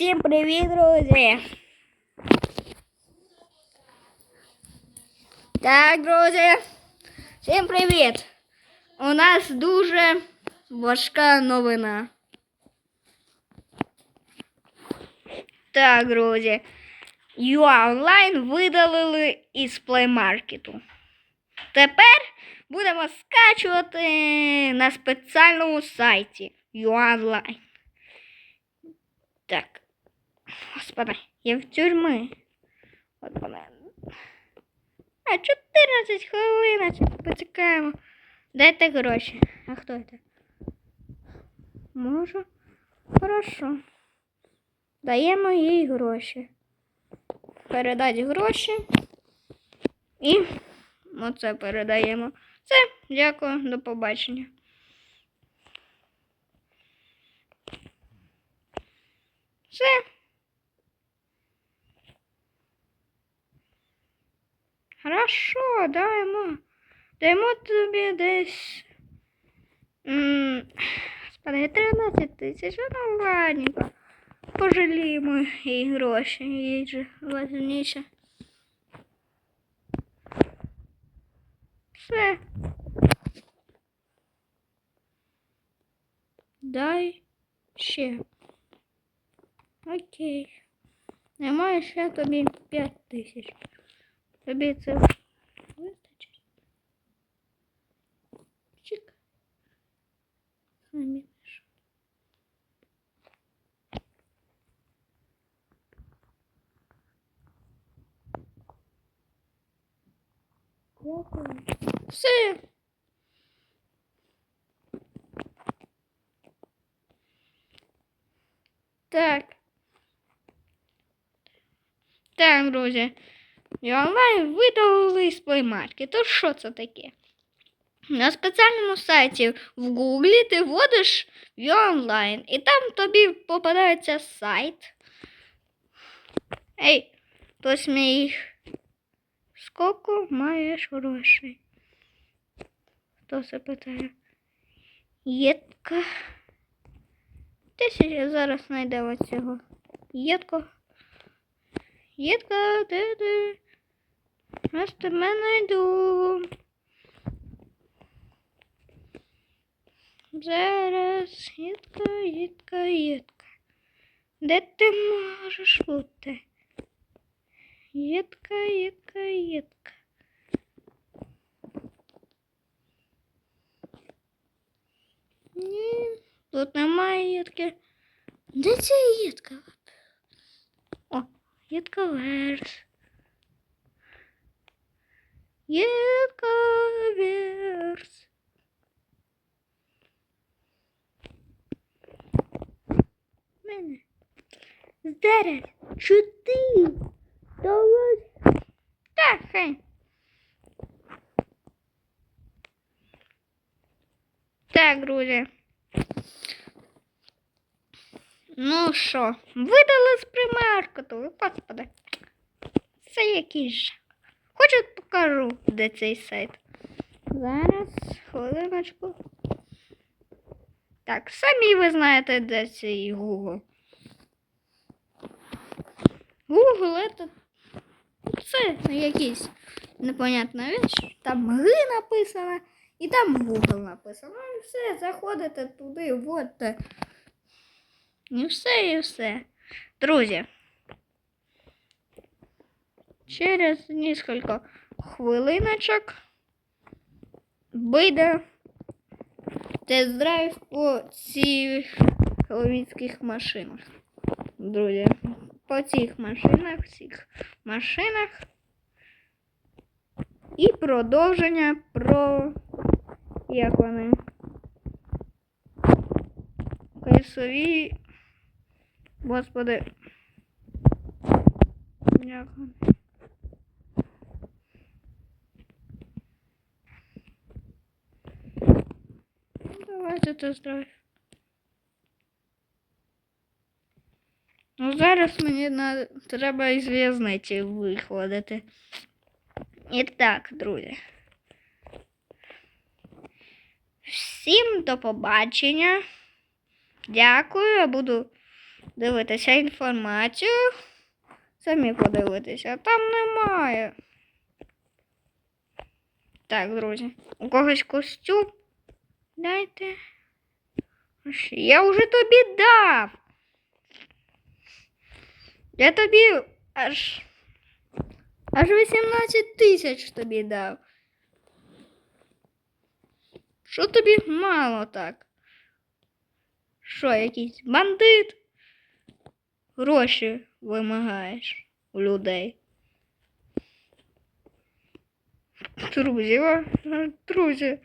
Всім привіт, друзі! Так, друзі, всім привіт! У нас дуже важка новина. Так, друзі, UA Online видалили із плеймаркету. Тепер будемо скачувати на спеціальному сайті UA Online. Так. Господи, я в тюрми. От вона. А 14 хвилиночок почекаємо. Дайте гроші. А хто це? Можу. Хорошо. Даємо їй гроші. Передати гроші. І оце передаємо. Все, дякую, до побачення. Все. Хорошо, даємо. Даємо тобі десь. Господи, 13 тисяч, ну ладненько. Пожаліємо їй гроші, їй же важніше. Все. Дай ще. Окей. Немає ще тобі 5 тисяч. Тобі це вистачить. Самі. Дякую. Все. Так. Так, друзі. І онлайн видалили з плеймарки. То що це таке? На спеціальному сайті в Гуглі ти вводиш в онлайн, і там тобі попадається сайт. Ей, хтось мій. Скільки маєш грошей? Хто це питає? Єдка. Тисяча зараз знайдемо цього. Єдко. Єдка, де ти? Аж тебе знайду. Зараз єдка, єдка, єдка. Де ти можеш бути? Єдка, єдка, єдка. Ні, тут немає єдки. Де ця єдка? О, єдка верс. Єдка верс. Мене. Зараз чути. Давай. Так, хай. Так, друзі. Ну що, видали з примаркету, господи. Це якийсь. Хочете покажу, де цей сайт. Зараз, хвилиночку. Так, самі ви знаєте, де цей Google. Google это це якийсь непонятна річ. Там Г написано і там Google написано. Ну і все, заходите туди, вводите. І все, і все. Друзі. Через несколько хвилиночок вийде тест-драйв по цих ловіцьких машинах. Друзі, по цих машинах, всіх машинах. І продовження про як вони кайсові. Господи. Як вони? Ну, Давайте тест-драйв. Ну, зараз мені на... треба із в'язниці виходити. І так, друзі. Всім до побачення. Дякую. Я буду дивитися інформацію. Самі подивитися, там немає. Так, друзі. У когось костюм? Дайте. Я вже тобі дав. Я тобі аж. Аж 18 тисяч тобі дав. Що тобі мало так? Що, якийсь бандит? Гроші вимагаєш у людей. Друзі, друзі,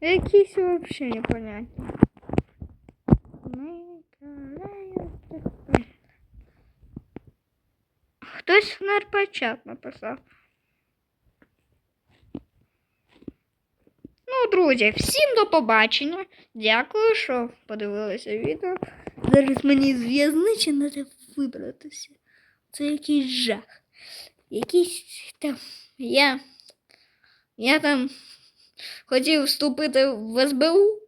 якісь взагалі непонятні. Хтось на РП-чат написав. Ну, друзі, всім до побачення. Дякую, що подивилися відео. Зараз мені з в'язничі треба вибратися. Це якийсь жах. Якийсь там. Я. Я там хотів вступити в СБУ.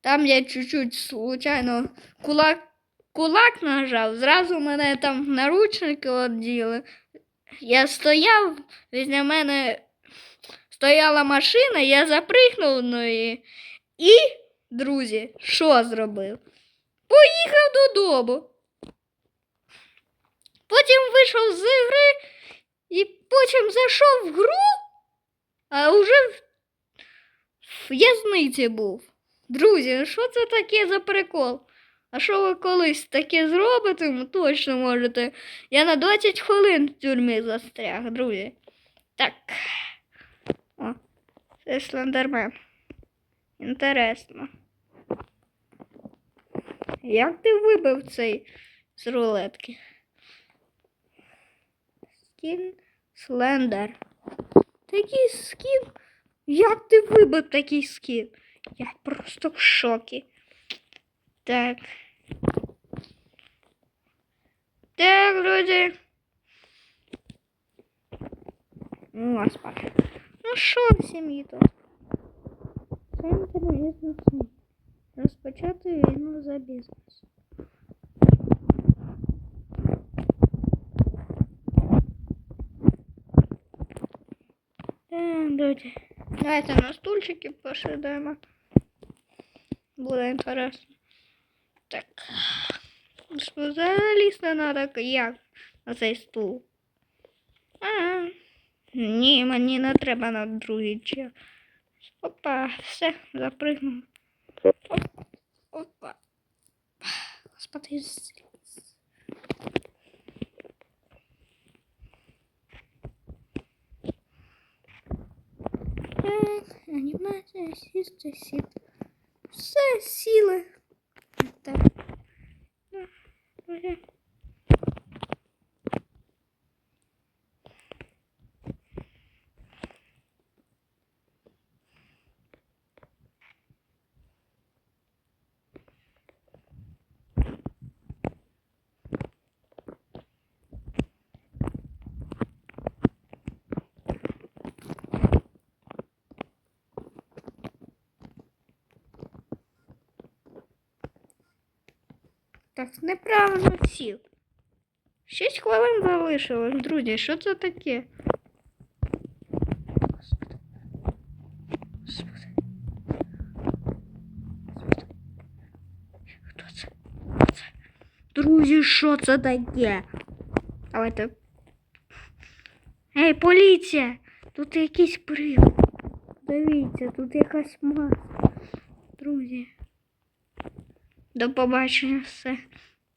Там я чуть-чуть случайно кулак, кулак нажав, зразу мене там наручники оділи. Я стояв, після мене стояла машина, я запригнув на неї. І, друзі, що зробив? Поїхав додому. Потім вийшов з гри і потім зайшов в гру, а вже в в'язниці був. Друзі, ну що це таке за прикол? А що ви колись таке зробите, ну точно можете. Я на 20 хвилин в тюрмі застряг, друзі. Так. О, це слендермен. Інтересно. Як ти вибив цей з рулетки? Скін слендер. Такий скін. Як ти вибив такий скін? Я просто в шокі. Так. Так, друзі. Ну, Господи. Ну що в сім'ї тут? Центр бізнесу. Розпочати війну за бізнес. Так, друзі. Давайте на стульчики посидимо. Буде інтересно. Так. Залізти треба як на цей стул. А, ні, мені не треба на другий чер. Опа, все, запригнув. Оп, Опа. Господи, анімація, сісти, сіт. Все, сіли. Так. Так, неправильно сів. Шість хвилин залишилось, друзі. Що це таке? Хто це? Друзі, що це таке? Давайте. Ей, поліція! Тут якийсь привид. Дивіться, тут якась маска. Друзі. До побачення все.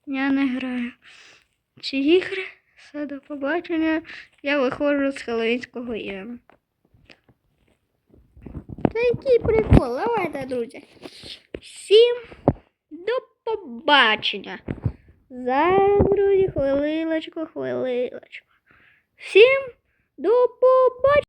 Я не граю. Ці ігри. Все, до побачення. Я виходжу з Хеловінського. Та який прикол, давайте, друзі. Всім до побачення. Зараз, друзі, хвилиночку, хвилиночку. Всім до побачення.